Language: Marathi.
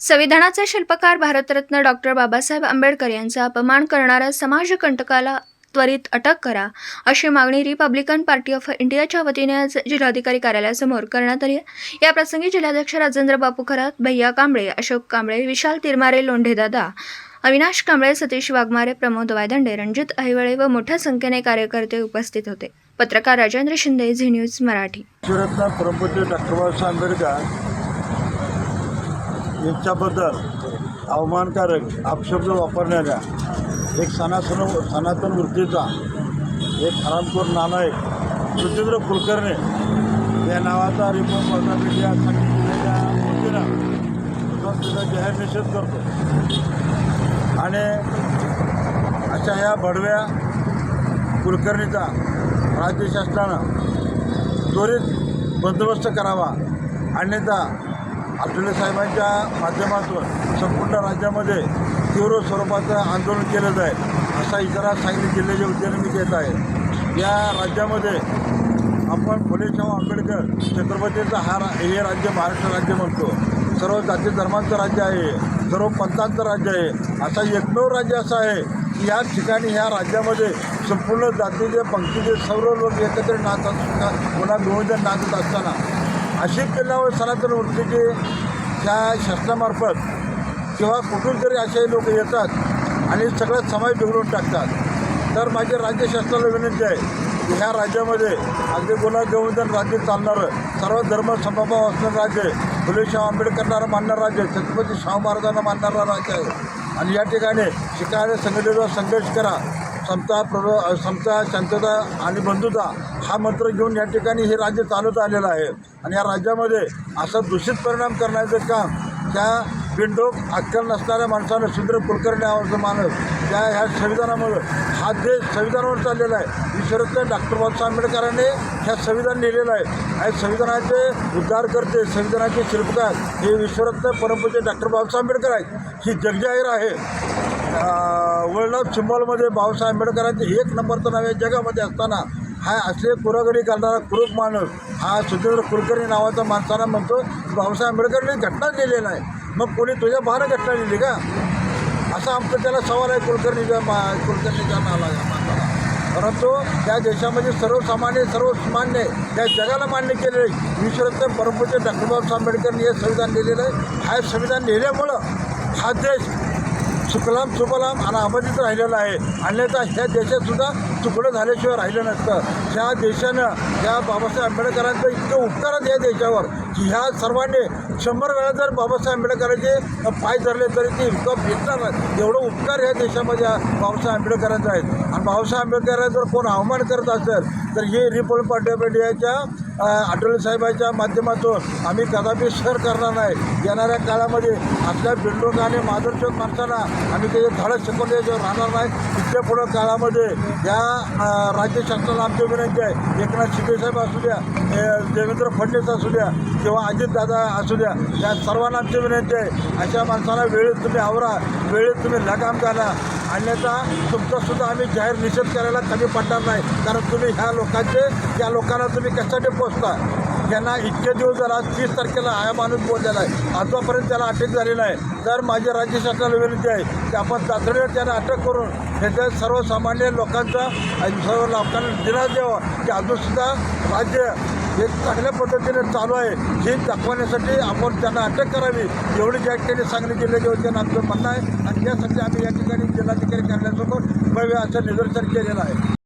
संविधानाचे शिल्पकार भारतरत्न डॉक्टर बाबासाहेब आंबेडकर यांचा अपमान करणाऱ्या समाजकंटकाला त्वरित अटक करा अशी मागणी रिपब्लिकन पार्टी ऑफ इंडियाच्या वतीने आज जिल्हाधिकारी कार्यालयासमोर करण्यात आली याप्रसंगी जिल्हाध्यक्ष राजेंद्र बापू खरात भैया कांबळे अशोक कांबळे विशाल तिरमारे लोंढेदादा अविनाश कांबळे सतीश वाघमारे प्रमोद वायदंडे रणजित अहिवळे व मोठ्या संख्येने कार्यकर्ते उपस्थित होते. पत्रकार राजेंद्र शिंदे झी न्यूज मराठी. डॉक्टर बाबासाहेब आंबेडकर यांच्याबद्दल अवमानकारक अपशब्द वापरणाऱ्या एक सनातन सनातन वृत्तीचा एक हरामखोर नानायक सुचिंद्र कुलकर्णी या नावाचा रिपोर्ट ऑफ मीडिया सांगितलेल्या वतीनं तिचा जाहीर निषेध करतो. आणि अशा ह्या भडव्या कुलकर्णीचा राज्य शासनानं त्वरित बंदोबस्त करावा. अन्यथा आठवले साहेबांच्या माध्यमातून संपूर्ण राज्यामध्ये तीव्र स्वरूपाचं आंदोलन केलं जाईल असा इशारा सांगली जिल्ह्याचे वतीने मी देत आहे. या राज्यामध्ये आपण फुलेशाहू आंबेडकर छत्रपतीचं हा रा हे राज्य महाराष्ट्र राज्य म्हणतो. सर्व जाती धर्मांचं राज्य आहे सर्व पंथांचं राज्य आहे. असा एकमेव राज्य असं आहे की या ठिकाणी ह्या राज्यामध्ये संपूर्ण जातीचे पंक्तीचे सर्व लोक एकत्र नाचत पुन्हा मिळून नाचत असताना अशी केल्यावर सनातन वृत्तीचे. त्या शासनामार्फत किंवा कुठून तरी असे लोक येतात आणि सगळ्यात समाज बिघडून टाकतात. तर माझे राज्य शासनाला विनंती आहे की ह्या राज्यामध्ये अगदी गुन्हा गोविंदन राज्य चालणारं सर्व धर्म समभाव असणारं राज्य फुलेशाह फुले आंबेडकरांना मानणारं राज्य छत्रपती शाहू महाराजांना मानणारं राज्य आहे. आणि या ठिकाणी शिकायला संघटनेचा संघर्ष करा. समता प्रभ समता शांतता आणि बंधुता हा मंत्र घेऊन या ठिकाणी हे राज्य चालत आलेलं आहे. आणि या राज्यामध्ये असा दूषित परिणाम करण्याचं काम त्या बिंडोक अक्कल नसणाऱ्या माणसानं सुंदर कुलकर्णी नावाचं माणूस त्या ह्या संविधानामुळं हा देश संविधानावर चाललेला आहे. ईश्वरत्न डॉक्टर बाबासाहेब आंबेडकरांनी ह्या संविधान लिहिलेलं आहे. आणि संविधानाचे उद्धारकर्ते संविधानाचे शिल्पकार हे विश्वरत्न परमपूज्य डॉक्टर बाबासाहेब आंबेडकर आहेत. ही जगजाहीर आहे. वर्ल्ड ऑफ सिम्बॉलमध्ये बाबासाहेब आंबेडकरांचे एक नंबरचं नावे जगामध्ये असताना हा असले कुरागडी करणारा कुरूप माणूस हा सुधींद्र कुलकर्णी नावाचा माणसाला म्हणतो बाबासाहेब आंबेडकरांनी घटना लिहिलेला आहे. मग कोणी तुझ्या बाहेर घटना लिहिली का? असा आमचा त्याला सवाल आहे कुलकर्णीच्या मा कुलकर्णीच्या नाला माणसाला. परंतु त्या देशामध्ये सर्वसामान्य सर्वमान्य त्या जगाला मान्य केलेलं आहे विश्वरत्न परमपूज्य डॉक्टर बाबासाहेब आंबेडकरनी हे संविधान लिहिलेलं आहे. हा संविधान लिहिल्यामुळं हा देश सुकलाम सुबलाम आणि अबाधित राहिलेला आहे. अन्यथा ह्या देशातसुद्धा तुकडं झाल्याशिवाय राहिलं नसतं. ह्या देशानं या बाबासाहेब आंबेडकरांचं इतकं उपकार आहेत या देशावर की ह्या सर्वांनी शंभर वेळा जर बाबासाहेब आंबेडकरांचे पाय धरले तरी ते इतकं भेटणार एवढं उपकार ह्या देशामध्ये या बाबासाहेब आंबेडकरांचा आहेत. आणि बाबासाहेब आंबेडकरांचा जर कोण अवमान करत असेल तर हे रिपोर्ट ऑफ इंडियाच्या आठवले साहेबांच्या माध्यमातून आम्ही कदापि सर करणार नाही. येणाऱ्या काळामध्ये आपल्या बिल्डोक आणि माधुरचोक माणसांना आम्ही ते धाडस शिकवले राहणार नाही इतक्या पुढं काळामध्ये या राज्य शासनाला आमची विनंती आहे. एकनाथ शिंदेसाहेब असू द्या देवेंद्र फडणवीस असू द्या किंवा अजितदादा असू द्या या सर्वांना आमची विनंती आहे. अशा माणसांना वेळेत तुम्ही आवरा वेळेत तुम्ही लगाम घाला. आणण्याचा तुमचासुद्धा आम्ही जाहीर निषेध करायला कमी पडणार नाही. कारण तुम्ही ह्या लोकांचे त्या लोकांना तुम्ही कशासाठी पोचता? त्यांना इतके दिवस झाला आज तीस तारखेला हा माणूस बोललेला आहे. आतापर्यंत त्याला अटक झाली नाही. तर माझी राज्य शासनाला विनंती आहे की आपण तातडीवर त्यांना अटक करून त्याच्या सर्वसामान्य लोकांचा सर्व लोकांना दिला द्यावा की अजूनसुद्धा राज्य हे चांगल्या पद्धतीने चालू आहे. हे दाखवण्यासाठी आपण त्यांना अटक करावी. एवढी ज्या ठिकाणी सांगली जिल्ह्याच्या आमचं म्हणणं आहे. आणि त्यासाठी आम्ही या ठिकाणी जिल्हाधिकारी कार्यालयासमोर भव्य असं निदर्शन केलेलं आहे.